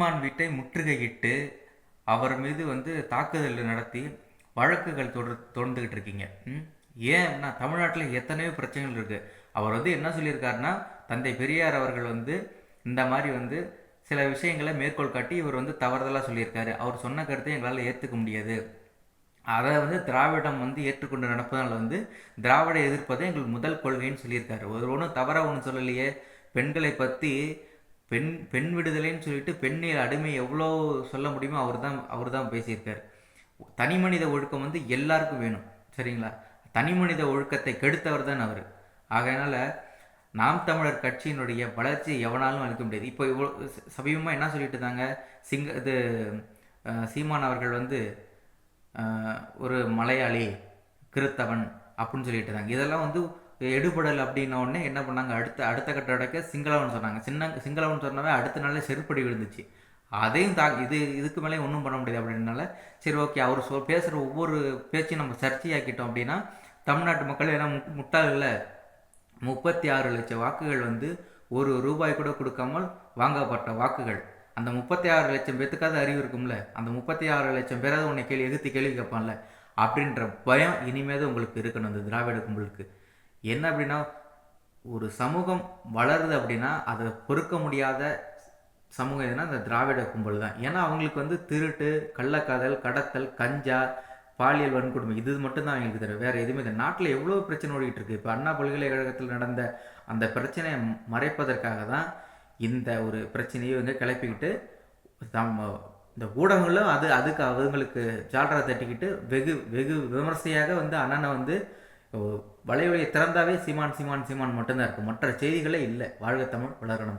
சீமான் வீட்டை முற்றுகையிட்டு அவர் மீது வந்து தாக்குதல் நடத்தி வழக்குகள் தொடர் தொடர்ந்துகிட்டு இருக்கீங்க. ஏன்னா தமிழ்நாட்டில் எத்தனையோ பிரச்சனைகள் இருக்குது அவர் வந்து என்ன சொல்லியிருக்காருன்னா தந்தை பெரியார் அவர்கள் வந்து இந்த மாதிரி வந்து சில விஷயங்களை மேற்கோள் காட்டி இவர் வந்து தவறுதலாக சொல்லியிருக்காரு. அவர் சொன்ன கருத்தை எங்களால் ஏற்றுக்க முடியாது. அதை வந்து திராவிடம் வந்து ஏற்றுக்கொண்டு நடப்பதால் வந்து திராவிட எதிர்ப்பதை எங்கள் முதல் கொள்கைன்னு சொல்லியிருக்காரு. ஒரு ஒன்றும் தவறாக ஒன்றும் சொல்லலையே. பெண்களை பற்றி பெண் பெண் விடுதலைன்னு சொல்லிட்டு பெண்ணில் அடிமை எவ்வளோ சொல்ல முடியுமோ அவர் தான் அவர் தான் பேசியிருக்கார். தனி மனித ஒழுக்கம் வந்து எல்லாருக்கும் வேணும் சரிங்களா? தனி மனித ஒழுக்கத்தை கெடுத்தவர் தான் அவர். ஆகையினால நாம் தமிழர் கட்சியினுடைய வளர்ச்சி எவனாலும் அளிக்க முடியாது. இப்போ இவ்வளோ சமீபமாக என்ன சொல்லிட்டு இருந்தாங்க? சிங்க இது சீமான் அவர்கள் வந்து ஒரு மலையாளி கிறித்தவன் அப்படின்னு சொல்லிட்டு இருந்தாங்க. இதெல்லாம் வந்து எடுபடல் அப்படின்ன உடனே என்ன பண்ணாங்க? அடுத்த அடுத்த கட்ட அடக்க சிங்களவன் சொன்னாங்க. சின்ன சிங்களவன் சொன்னவே அடுத்த நாளே செருப்படி விழுந்துச்சு. அதையும் தா இது இதுக்கு மேலே ஒன்றும் பண்ண முடியாது அப்படின்னால சரி ஓகே. அவர் சொ பேசுகிற ஒவ்வொரு பேச்சையும் நம்ம சர்ச்சையாக்கிட்டோம் அப்படின்னா தமிழ்நாட்டு மக்கள் ஏன்னா மு- முட்டாள் இல்லை. முப்பத்தி ஆறு லட்சம் வாக்குகள் வந்து ஒரு ரூபாய் கூட கொடுக்காமல் வாங்கப்பட்ட வாக்குகள். அந்த முப்பத்தி ஆறு லட்சம் பேத்துக்காவது அறிவு இருக்கும்ல. அந்த முப்பத்தி ஆறு லட்சம் பேராவது உன்னை கேள்வி எகுத்து கேள்வி கேட்பான்ல. அப்படின்ற பயம் இனிமேதான் உங்களுக்கு இருக்கணும். இந்த திராவிட கும்பலுக்கு. என்ன அப்படின்னா ஒரு சமூகம் வளருது அப்படின்னா அதை பொறுக்க முடியாத சமூகம் எதுனா இந்த திராவிட கும்பல் தான். ஏன்னா அவங்களுக்கு வந்து திருட்டு கள்ளக்காதல் கடத்தல் கஞ்சா பாலியல் வன்கொடுமை இது மட்டும்தான் அவங்களுக்கு தெரியும் வேறு எதுவுமே இந்த நாட்டில் எவ்வளோ பிரச்சனை ஓடிட்டு இருக்கு? இப்போ அண்ணா பல்கலைக்கழகத்தில் நடந்த அந்த பிரச்சனையை மறைப்பதற்காக தான் இந்த ஒரு பிரச்சனையை இவங்க கிளப்பிக்கிட்டு தம் இந்த ஊடகங்களும் அது அதுக்கு அவங்களுக்கு ஜால்ரா தட்டிக்கிட்டு வெகு வெகு விமர்சையாக வந்து அண்ணனை வந்து வலையொலியை திறந்தாவே சீமான் சீமான் சீமான் மட்டும்தான் இருக்கும். மற்ற செய்திகளே இல்லை. வாழ்க தமிழ் வளரணும்